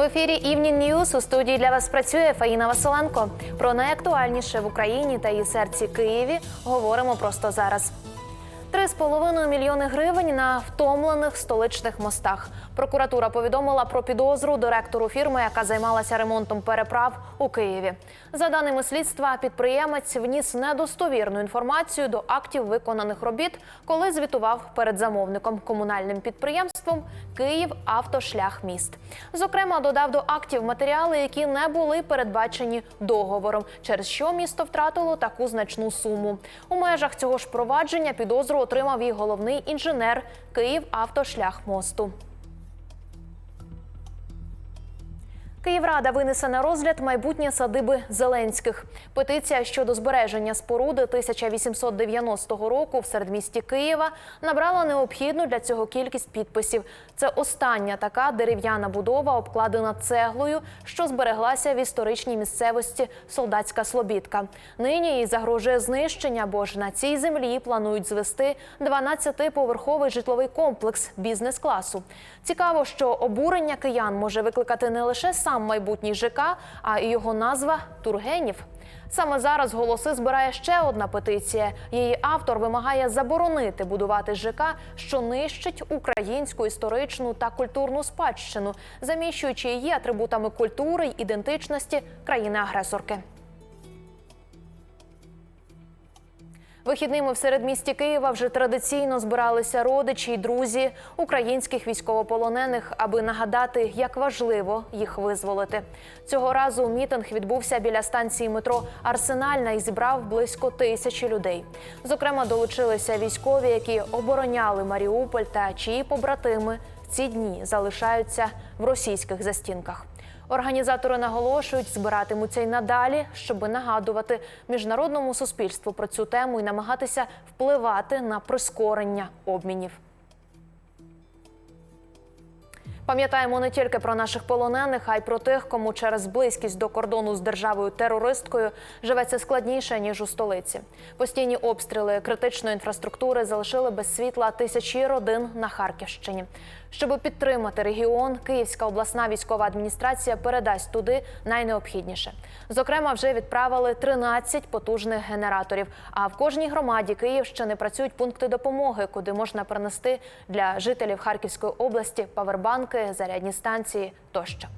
В ефірі «Івні News у студії для вас працює Фаїна Василенко. Про найактуальніше в Україні та її серці Києві говоримо просто зараз. 3,5 мільйони гривень на втомлених столичних мостах. Прокуратура повідомила про підозру директору фірми, яка займалася ремонтом переправ у Києві. За даними слідства, підприємець вніс недостовірну інформацію до актів виконаних робіт, коли звітував перед замовником комунальним підприємством Київ Автошлях міст. Зокрема, додав до актів матеріали, які не були передбачені договором, через що місто втратило таку значну суму. У межах цього ж провадження підозру отримав і головний інженер Київ Автошлях мосту. Київрада винесе на розгляд майбутнє садиби Зеленських. Петиція щодо збереження споруди 1890 року в середмісті Києва набрала необхідну для цього кількість підписів. Це остання така дерев'яна будова, обкладена цеглою, що збереглася в історичній місцевості Солдатська Слобідка. Нині їй загрожує знищення, бо ж на цій землі планують звести 12-поверховий житловий комплекс бізнес-класу. Цікаво, що обурення киян може викликати не лише сам майбутній ЖК, а його назва Тургенів. Саме зараз голоси збирає ще одна петиція. Її автор вимагає заборонити будувати ЖК, що нищить українську історичну та культурну спадщину, заміщуючи її атрибутами культури й ідентичності країни-агресорки. Вихідними в середмісті Києва вже традиційно збиралися родичі й друзі українських військовополонених, аби нагадати, як важливо їх визволити. Цього разу мітинг відбувся біля станції метро Арсенальна і зібрав близько тисячі людей. Зокрема, долучилися військові, які обороняли Маріуполь та чиї побратими в ці дні залишаються в російських застінках. Організатори наголошують, збиратимуться й надалі, щоби нагадувати міжнародному суспільству про цю тему і намагатися впливати на прискорення обмінів. Пам'ятаємо не тільки про наших полонених, а й про тих, кому через близькість до кордону з державою терористкою живеться складніше ніж у столиці. Постійні обстріли критичної інфраструктури залишили без світла тисячі родин на Харківщині. Щоб підтримати регіон, Київська обласна військова адміністрація передасть туди найнеобхідніше. Зокрема, вже відправили 13 потужних генераторів. А в кожній громаді Київщини працюють пункти допомоги, куди можна принести для жителів Харківської області павербанки, зарядні станції тощо.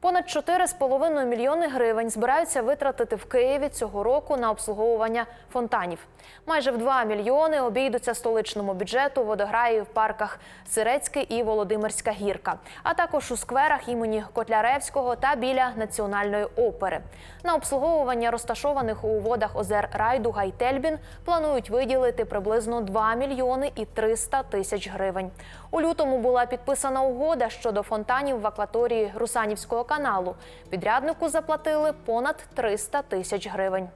Понад 4,5 мільйони гривень збираються витратити в Києві цього року на обслуговування фонтанів. Майже в 2 мільйони обійдуться столичному бюджету водограї в парках Сирецький і Володимирська гірка, а також у скверах імені Котляревського та біля національної опери. На обслуговування розташованих у водах озер Райдуга й Тельбін планують виділити приблизно 2 мільйони і 300 тисяч гривень. У лютому була підписана угода щодо фонтанів в акваторії Русанівського каналу. Підряднику заплатили понад 300 тисяч гривень.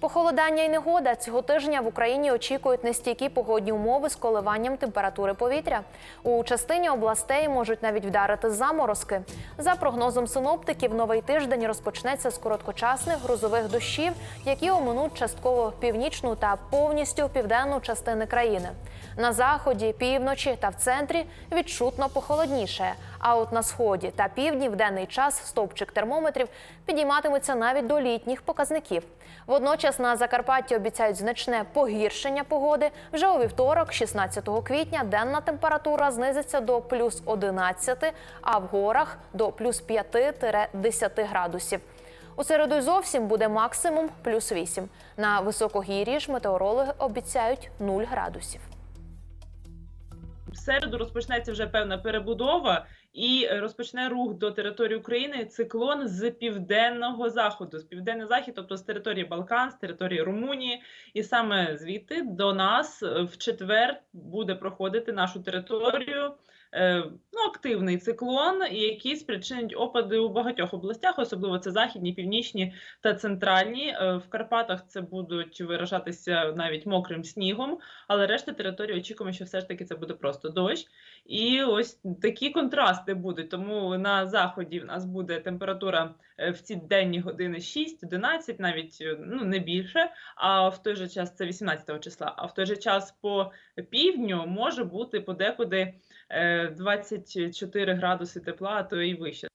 Похолодання і негода цього тижня в Україні очікують нестійкі погодні умови з коливанням температури повітря. У частині областей можуть навіть вдарити заморозки. За прогнозом синоптиків, новий тиждень розпочнеться з короткочасних грозових дощів, які оминуть частково північну та повністю південну частини країни. На заході, півночі та в центрі відчутно похолодніше. А от на сході та півдні в денний час стовпчик термометрів підійматиметься навіть до літніх показників. Водночас на Закарпатті обіцяють значне погіршення погоди. Вже у вівторок, 16 квітня, денна температура знизиться до плюс 11, а в горах до плюс 5-10 градусів. У середу зовсім буде максимум плюс 8. На високогір'ї ж метеорологи обіцяють 0 градусів. В середу розпочнеться вже певна перебудова і розпочне рух до території України циклон з південного заходу, з південний захід, тобто з території Балкан, з території Румунії, і саме звідти до нас е, в четвер буде проходити нашу територію. е, Ну, активний циклон, який спричинить опади у багатьох областях, особливо це західні, північні та центральні. Е, В Карпатах це будуть виражатися навіть мокрим снігом, але решта території очікуємо, що все ж таки це буде просто дощ. І ось такі контрасти будуть. Тому на заході в нас буде температура е, в ці денні години 6, 11, навіть е, ну не більше. А в той же час це 18 числа. А в той же час по півдню може бути подекуди е, 24 градуси тепла, а то і вище.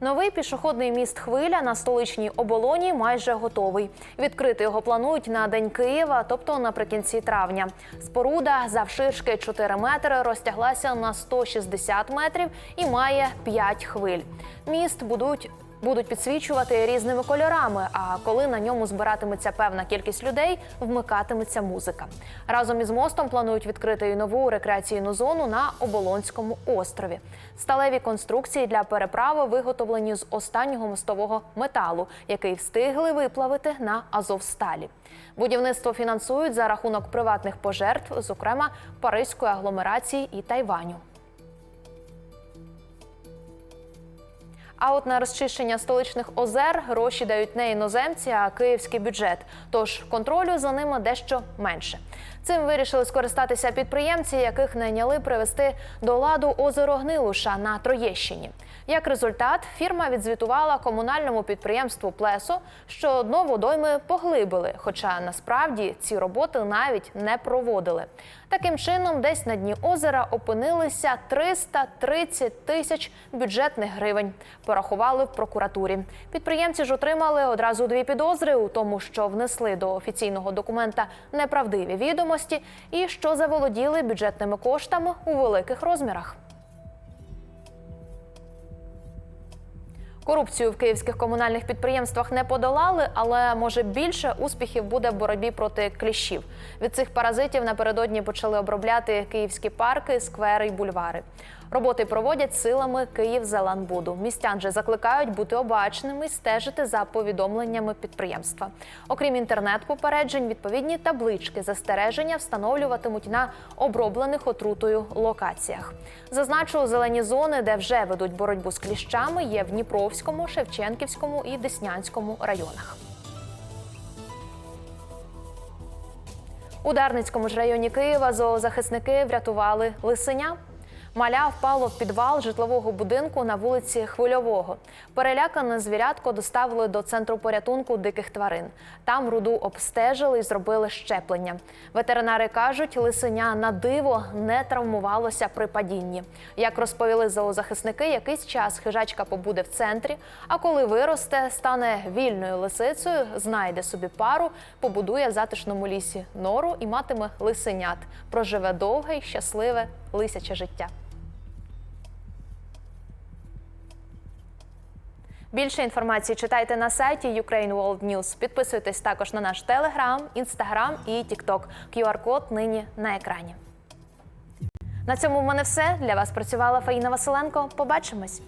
Новий пішохідний міст Хвиля на столичній оболоні майже готовий. Відкрити його планують на День Києва, тобто наприкінці травня. Споруда завширшки 4 метри розтяглася на 160 метрів і має 5 хвиль. Міст будуть. Будуть підсвічувати різними кольорами. А коли на ньому збиратиметься певна кількість людей, вмикатиметься музика. Разом із мостом планують відкрити і нову рекреаційну зону на Оболонському острові. Сталеві конструкції для переправи виготовлені з останнього мостового металу, який встигли виплавити на Азовсталі. Будівництво фінансують за рахунок приватних пожертв, зокрема Паризької агломерації і Тайваню. А от на розчищення столичних озер гроші дають не іноземці, а київський бюджет. Тож контролю за ними дещо менше. Цим вирішили скористатися підприємці, яких найняли привести до ладу озеро Гнилуша на Троєщині. Як результат, фірма відзвітувала комунальному підприємству Плесо, що дно водойми поглибили, хоча насправді ці роботи навіть не проводили. Таким чином, десь на дні озера опинилися 330 тисяч бюджетних гривень. Порахували в прокуратурі. Підприємці ж отримали одразу дві підозри у тому, що внесли до офіційного документа неправдиві відомості і що заволоділи бюджетними коштами у великих розмірах. Корупцію в київських комунальних підприємствах не подолали, але може більше успіхів буде в боротьбі проти кліщів. Від цих паразитів напередодні почали обробляти київські парки, сквери й бульвари. Роботи проводять силами Київзеландбуду. Містян же закликають бути обачними й стежити за повідомленнями підприємства. Окрім інтернет-попереджень, відповідні таблички застереження встановлюватимуть на оброблених отрутою локаціях. Зазначу, зелені зони, де вже ведуть боротьбу з кліщами, є в Дніпровському, Шевченківському і Деснянському районах. У Дарницькому ж районі Києва зоозахисники врятували лисеня. Маля впало в підвал житлового будинку на вулиці Хвильового. Перелякане звірятко доставили до центру порятунку диких тварин. Там руду обстежили і зробили щеплення. Ветеринари кажуть, лисеня на диво не травмувалося при падінні. Як розповіли зоозахисники, якийсь час хижачка побуде в центрі. А коли виросте, стане вільною лисицею, знайде собі пару, побудує в затишному лісі нору і матиме лисенят. Проживе довге й щасливе лисяче життя. Більше інформації читайте на сайті Ukraine World News. Підписуйтесь також на наш Телеграм, Інстаграм і Тікток. QR-код нині на екрані. На цьому в мене все. Для вас працювала Фаїна Василенко. Побачимось.